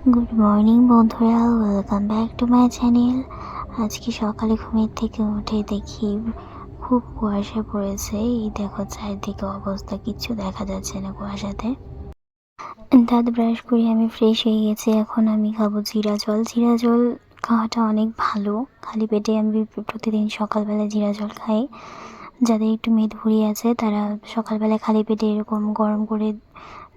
Good morning বন্ধুরা। Welcome back to my channel আজকে সকালে ঘুমের থেকে উঠে দেখি খুব কুয়াশা পড়েছে। এই দেখো চারিদিকে অবস্থা, কিচ্ছু দেখা যাচ্ছে না কুয়াশাতে। দাঁত ব্রাশ করে আমি ফ্রেশ হয়ে গেছি। এখন আমি খাব জিরা জল। জিরা জল খাওয়াটা অনেক ভালো। খালি পেটে আমি প্রতিদিন সকালবেলা জিরা জল খাই। যাদের একটু মেদ ভরি আছে, তারা সকালবেলা খালি পেটে এরকম গরম করে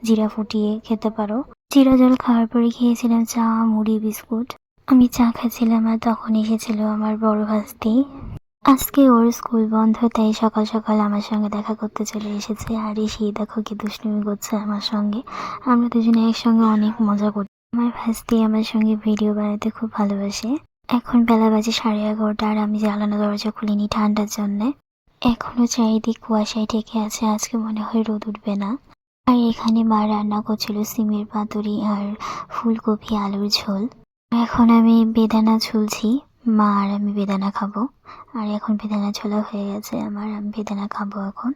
জিরা ফুটিয়ে খেতে পারো। জিরা জল খাওয়ার পরে খেয়েছিলাম চা, মুড়ি, বিস্কুট। আমি চা খাচ্ছিলাম আর তখন এসেছিল আমার বড় ভাস্তি। আজকে ওর স্কুল বন্ধ, তাই সকাল সকাল আমার সঙ্গে দেখা করতে চলে এসেছে। আর এসেই দেখো কি দুষ্টুমি করছে আমার সঙ্গে। আমরা দুজনে একসঙ্গে অনেক মজা করছি আমার ভাস্তি আমার সঙ্গে ভিডিও বানাতে খুব ভালোবাসে। এখন বেলা বাজে সাড়ে এগারোটা আর আমি জ্বালানো দরজা খুলিনি ঠান্ডার জন্যে। এখনও চারিদিক কুয়াশায় ঢেকে আছে, আজকে মনে হয় রোদ উঠবে না। আর এখানে মা রান্না করছিল সিমের পাতুরি আর ফুলকপি আলুর ঝোল। এখন আমি বেদানা ঝুলছি মা আর আমি বেদানা খাব। আর এখন বেদানা ঝোলা হয়ে গেছে, আমার আমি বেদানা খাব এখন।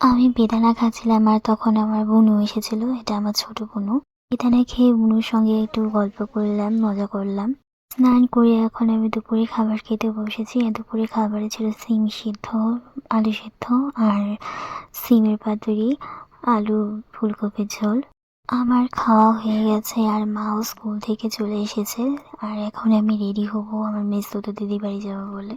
আমি বেদানা খাচ্ছিলাম আর তখন আমার বুনু এসেছিল, এটা আমার ছোট বুনু। বেদানা খেয়ে বুনুর সঙ্গে একটু গল্প করলাম, মজা করলাম। স্নান করে এখন আমি দুপুরে খাবার খেতে বসেছি, আর দুপুরে খাবারে ছিল সিম সিদ্ধ, আলু সিদ্ধ আর সিমের পাতুরি। আলু ফুলকপির ঝোল। আমার খাওয়া হয়ে গেছে আর মাও স্কুল থেকে চলে এসেছে। আর এখন আমি রেডি হব আমার মেস্ততো দিদি বাড়ি যাব বলে।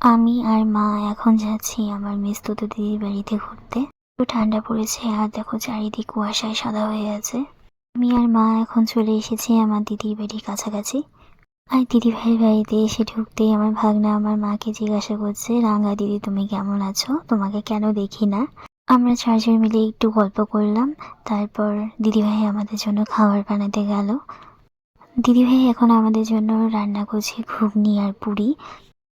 আমি আর মা এখন যাচ্ছি আমার মেস্ততো দিদির বাড়িতে ঘুরতে। একটু ঠান্ডা পড়েছে আর দেখো চারিদিক কুয়াশায় সাদা হয়ে আছে। আমি আর মা এখন চলে এসেছি আমার দিদির বাড়ির কাছাকাছি। আর দিদি ভাই বাড়িতে এসে ঢুকতেই আমার ভাগনা আমার মাকে জিজ্ঞাসা করছে রাঙা দিদি তুমি কেমন আছো? তোমাকে কেন দেখি না? আমরা চারজন মিলে একটু গল্প করলাম, তারপর দিদিভাই আমাদের জন্য খাবার বানাতে গেল। দিদিভাই এখন আমাদের জন্য রান্না করছে ঘুগনি আর পুরি।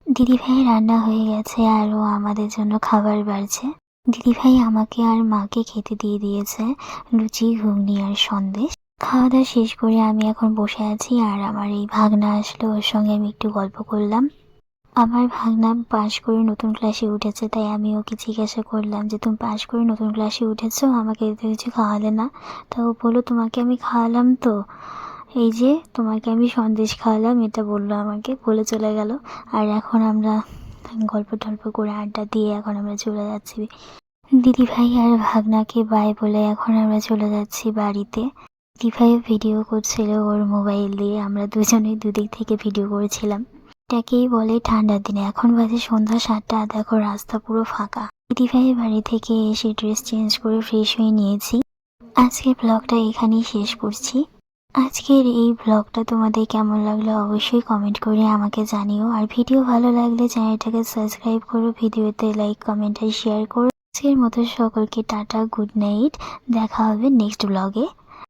দিদিভাই রান্না হয়ে গেছে আরও আমাদের জন্য খাবার বাড়ছে। দিদিভাই আমাকে আর মাকে খেতে দিয়ে দিয়েছে লুচি, ঘুগনি আর সন্দেশ। খাওয়া দাওয়া শেষ করে আমি এখন বসে আছি আর আমার এই ভাগনা আসলো, ওর সঙ্গে আমি একটু গল্প করলাম। আমার ভাগনা পাশ করে নতুন ক্লাসে উঠেছে, তাই আমি ওকে জিজ্ঞাসা করলাম যে, তুমি পাশ করে নতুন ক্লাসে উঠেছো? আমাকে তো কিছু খাওয়ালে না? তা ও বলল, তোমাকে আমি খাওয়ালাম তো। এই যে, তোমাকে আমি সন্দেশ খাওয়ালাম, এটা বলল আমাকে, বলে চলে গেল। আর এখন আমরা গল্প টল্প করে আড্ডা দিয়ে এখন আমরা চলে যাচ্ছি। দিদি ভাই আর ভাগনাকে বাই বলে এখন আমরা চলে যাচ্ছি বাড়িতে। দিদি ভাই ভিডিও করছিল ওর মোবাইল দিয়ে, আমরা দুজনেই দুদিক থেকে ভিডিও করেছিলাম। এটাকেই বলে ঠান্ডার দিনে। এখন বাজে সন্ধ্যা সাতটা, দেখো রাস্তা পুরো ফাঁকা। দিদিভাই বাড়ি থেকে এসে ড্রেস চেঞ্জ করে ফ্রেশ হয়ে নিয়েছি। আজকের ব্লগটা এখানেই শেষ করছি। আজকের এই ব্লগটা তোমাদের কেমন লাগল অবশ্যই কমেন্ট করে আমাকে জানিও। আর ভিডিও ভালো লাগলে চ্যানেলটাকে সাবস্ক্রাইব করো, ভিডিওতে লাইক কমেন্ট আর শেয়ার করো। আজকের মতো সকলকে টাটা গুড নাইট দেখা হবে নেক্সট ব্লগে